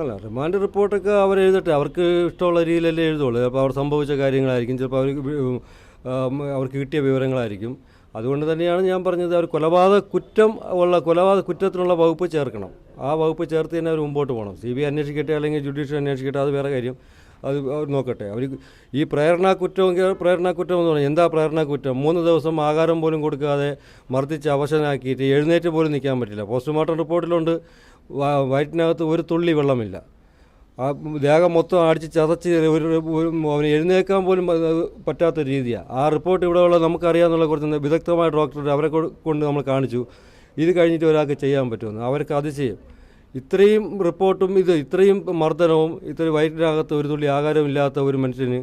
അല്ല റിമാൻഡ് റിപ്പോർട്ടൊക്കെ അവർ എഴുതട്ടെ. അവർക്ക് ഇഷ്ടമുള്ള രീതിയിലല്ലേ എഴുതുള്ളൂ. അപ്പോൾ അവർ സംഭവിച്ച കാര്യങ്ങളായിരിക്കും. ചിലപ്പോൾ ആം, അവർക്ക് കിട്ടിയ വിവരങ്ങളായിരിക്കും. അതുകൊണ്ട് തന്നെയാണ് ഞാൻ പറഞ്ഞത് അവർ കൊലപാതക കുറ്റം ഉള്ള കൊലപാതക കുറ്റത്തിനുള്ള വകുപ്പ് ചേർക്കണം. ആ വകുപ്പ് ചേർത്ത് തന്നെ അവർ മുമ്പോട്ട് പോകണം. സി ബി അന്വേഷിക്കട്ടെ അല്ലെങ്കിൽ ജുഡീഷ്യൽ അന്വേഷിക്കട്ടെ അത് വേറെ കാര്യം. അത് അവർ നോക്കട്ടെ. അവർ ഈ പ്രേരണാ കുറ്റമെങ്കിൽ പ്രേരണാ കുറ്റം എന്ന് പറഞ്ഞാൽ എന്താ പ്രേരണാ കുറ്റം മൂന്ന് ദിവസം ആഹാരം പോലും കൊടുക്കാതെ മർദ്ദിച്ച് അവശനാക്കിയിട്ട് എഴുന്നേറ്റ് പോലും നിൽക്കാൻ പറ്റില്ല. പോസ്റ്റ്മോർട്ടം റിപ്പോർട്ടിലുണ്ട്. വയറ്റിനകത്ത് ഒരു തുള്ളി വെള്ളമില്ല. ആ ദേഹം മൊത്തം അടിച്ച് ചതച്ച് ഒരു അവന് എഴുന്നേക്കാൻ പോലും പറ്റാത്ത രീതിയാണ് ആ റിപ്പോർട്ട് ഇവിടെയുള്ള നമുക്കറിയാമെന്നുള്ള കുറച്ച് വിദഗ്ധമായ ഡോക്ടർ അവരെ കൊണ്ട് നമ്മൾ കാണിച്ചു. ഇത് കഴിഞ്ഞിട്ട് ഒരാൾക്ക് ചെയ്യാൻ പറ്റുമെന്ന്. അവർക്ക് അതിശയം ഇത്രയും റിപ്പോർട്ടും ഇത് ഇത്രയും മർദ്ദനവും ഇത്രയും വയറ്റിനകത്ത് ഒരു തുള്ളി ആഹാരമില്ലാത്ത ഒരു മനുഷ്യന്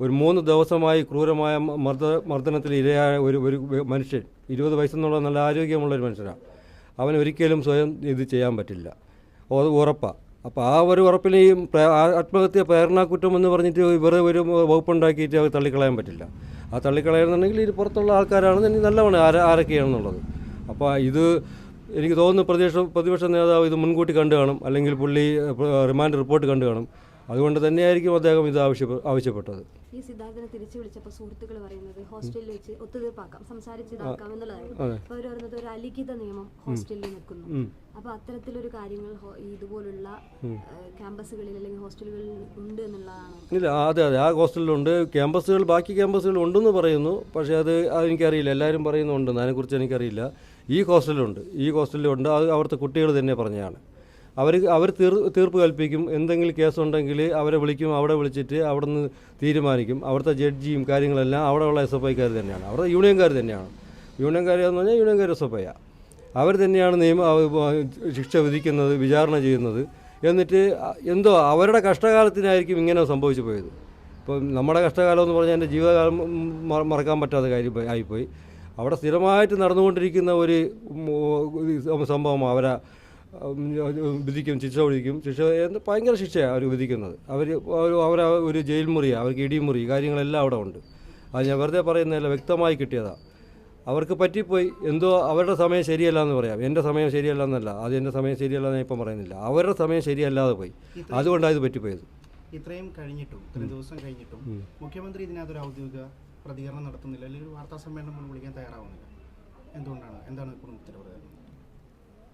ഒരു മൂന്ന് ദിവസമായി ക്രൂരമായ മർദ്ദ മർദ്ദനത്തിൽ ഇരയായ ഒരു ഒരു മനുഷ്യൻ ഇരുപത് വയസ്സെന്നുള്ള നല്ല ആരോഗ്യമുള്ള ഒരു മനുഷ്യനാണ്. അവൻ ഒരിക്കലും സ്വയം ഇത് ചെയ്യാൻ പറ്റില്ല. അത് ഉറപ്പാണ് അപ്പോൾ ആ ഒരു ഉറപ്പിൽ ഈ ആത്മഹത്യ പ്രേരണാക്കുറ്റം എന്ന് പറഞ്ഞിട്ട് വെറുതെ ഒരു വകുപ്പുണ്ടാക്കിയിട്ട് അത് തള്ളിക്കളയാൻ പറ്റില്ല. ആ തള്ളിക്കളയുന്നുണ്ടെങ്കിൽ ഇത് പുറത്തുള്ള ആൾക്കാരാണെന്ന് നല്ലവണ്ണം ആര ആരൊക്കെയാണെന്നുള്ളത്. അപ്പോൾ ഇത് എനിക്ക് തോന്നുന്നു പ്രതിപക്ഷ പ്രതിപക്ഷ നേതാവ് ഇത് മുൻകൂട്ടി കണ്ടു കാണും. അല്ലെങ്കിൽ പുള്ളി റിമാൻഡ് റിപ്പോർട്ട് കണ്ടു കാണും. അതുകൊണ്ട് തന്നെയായിരിക്കും അദ്ദേഹം ഇത് ആവശ്യ ആവശ്യപ്പെട്ടത്. ഈ സിദ്ധാർത്ഥനെ തിരിച്ചു വിളിച്ചപ്പോൾ സുഹൃത്തുക്കൾ പറയുന്നത് ഹോസ്റ്റലിൽ വെച്ച് ഒത്തുതീർപ്പാക്കാം. സംസാരിച്ചിതാക്കാം. അപ്പൊ അവർ പറയുന്നത് ഒരു അലിഖിത നിയമം ഹോസ്റ്റലിൽ നിൽക്കുന്നു. ഉം. അപ്പൊ അത്തരത്തിലൊരു കാര്യങ്ങൾ ഇതുപോലുള്ള ക്യാമ്പസുകളിൽ അല്ലെങ്കിൽ ഹോസ്റ്റലുകളിൽ ഉണ്ട് എന്നുള്ളതാണ്. ഇല്ല അതെ അതെ. ആ ഹോസ്റ്റലിലുണ്ട്. ക്യാമ്പസുകൾ ബാക്കി ക്യാമ്പസുകൾ ഉണ്ടെന്ന് പറയുന്നു. പക്ഷേ അത് അതെനിക്കറിയില്ല. എല്ലാവരും പറയുന്നുണ്ടെന്ന് അതിനെക്കുറിച്ച് എനിക്കറിയില്ല. ഈ ഹോസ്റ്റലുണ്ട് ഈ ഹോസ്റ്റലിലുണ്ട്. അത് അവിടുത്തെ കുട്ടികൾ തന്നെ പറഞ്ഞതാണ്. അവർ അവർ തീർ തീർപ്പ് കൽപ്പിക്കും. എന്തെങ്കിലും കേസുണ്ടെങ്കിൽ അവരെ വിളിക്കും. അവിടെ വിളിച്ചിട്ട് അവിടെ നിന്ന് തീരുമാനിക്കും. അവിടുത്തെ ജഡ്ജിയും കാര്യങ്ങളെല്ലാം അവിടെയുള്ള എസ് എഫ് ഐക്കാർ തന്നെയാണ്. അവിടെ യൂണിയൻകാർ തന്നെയാണ്. യൂണിയൻകാരെന്ന് പറഞ്ഞാൽ യൂണിയൻകാർ എസ് എഫ് ഐയാണ് അവർ തന്നെയാണ് നിയമ ശിക്ഷ വിധിക്കുന്നത് വിചാരണ ചെയ്യുന്നത്. എന്നിട്ട് എന്തോ അവരുടെ കഷ്ടകാലത്തിനായിരിക്കും ഇങ്ങനെ സംഭവിച്ചു പോയത്. ഇപ്പം നമ്മുടെ കഷ്ടകാലം എന്ന് പറഞ്ഞാൽ എന്റെ ജീവിതകാലം മറക്കാൻ പറ്റാത്ത കാര്യം പോയി- ആയിപ്പോയി. അവിടെ സ്ഥിരമായിട്ട് നടന്നുകൊണ്ടിരിക്കുന്ന ഒരു സംഭവം അവരെ വിധിക്കും ശിക്ഷ വിധിക്കും. ശിക്ഷ ഭയങ്കര ശിക്ഷയാണ് അവർ വിധിക്കുന്നത്. അവർ അവരെ ഒരു ജയിൽ മുറിയാണ് അവർക്ക് ഇടിമുറി കാര്യങ്ങളെല്ലാം അവിടെ ഉണ്ട്. അത് ഞാൻ വെറുതെ പറയുന്നതല്ല വ്യക്തമായി കിട്ടിയതാണ് അവർക്ക് പറ്റിപ്പോയി. എന്തോ അവരുടെ സമയം ശരിയല്ല എന്ന് പറയാം. എന്റെ സമയം ശരിയല്ല എന്നല്ല അത് എന്റെ സമയം ശരിയല്ല എന്ന് ഇപ്പം പറയുന്നില്ല. അവരുടെ സമയം ശരിയല്ലാതെ പോയി. അതുകൊണ്ടാണ് ഇത് പറ്റിപ്പോയത്. ഇത്രയും കഴിഞ്ഞിട്ടും ഇത്രയും ദിവസം കഴിഞ്ഞിട്ടും മുഖ്യമന്ത്രി ഇതിനകത്തൊരു ഔദ്യോഗിക പ്രതികരണം നടത്തുന്നില്ല. അല്ലെങ്കിൽ ഒരു വാർത്താ സമ്മേളനം വിളിക്കാൻ തയ്യാറാവുന്നില്ല. എന്തുകൊണ്ടാണ്? എന്താണ് കുടുംബത്തിന്റെ പ്രതികരണം?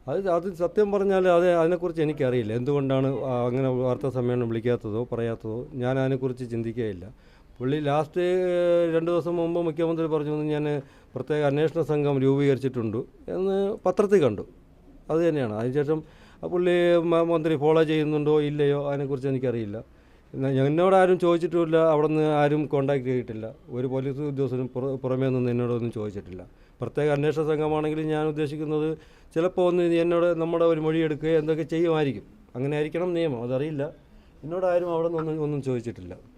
അത് അത് സത്യം പറഞ്ഞാൽ അത് അതിനെക്കുറിച്ച് എനിക്കറിയില്ല. എന്തുകൊണ്ടാണ് അങ്ങനെ വാർത്താ സമ്മേളനം വിളിക്കാത്തതോ പറയാത്തതോ ഞാൻ അതിനെക്കുറിച്ച് ചിന്തിക്കുകയില്ല. പുള്ളി ലാസ്റ്റ് രണ്ട് ദിവസം മുമ്പ് മുഖ്യമന്ത്രി പറഞ്ഞു "എന്ന് ഞാൻ പ്രത്യേക അന്വേഷണ സംഘം രൂപീകരിച്ചിട്ടുണ്ട് എന്ന് പത്രത്തിൽ കണ്ടു. അത് തന്നെയാണ്. അതിനുശേഷം പുള്ളി മന്ത്രി ഫോളോ ചെയ്യുന്നുണ്ടോ ഇല്ലയോ അതിനെക്കുറിച്ച് എനിക്കറിയില്ല. എന്നാ എന്നോട് ആരും ചോദിച്ചിട്ടുമില്ല. അവിടെ നിന്ന് ആരും കോണ്ടാക്ട് ചെയ്തിട്ടില്ല. ഒരു പോലീസ് ഉദ്യോഗസ്ഥനും പുറ- പുറമേ നിന്ന് എന്നോടൊന്നും ചോദിച്ചിട്ടില്ല. പ്രത്യേക അന്വേഷണ സംഘമാണെങ്കിൽ ഞാൻ ഉദ്ദേശിക്കുന്നത് ചിലപ്പോൾ ഒന്ന് എന്നോട് നമ്മുടെ ഒരു മൊഴി എടുക്കുക എന്തൊക്കെ ചെയ്യുമായിരിക്കും. അങ്ങനെ ആയിരിക്കണം നിയമം. അതറിയില്ല. എന്നോട് ആരും അവിടെ നിന്ന് ഒന്നും ചോദിച്ചിട്ടില്ല.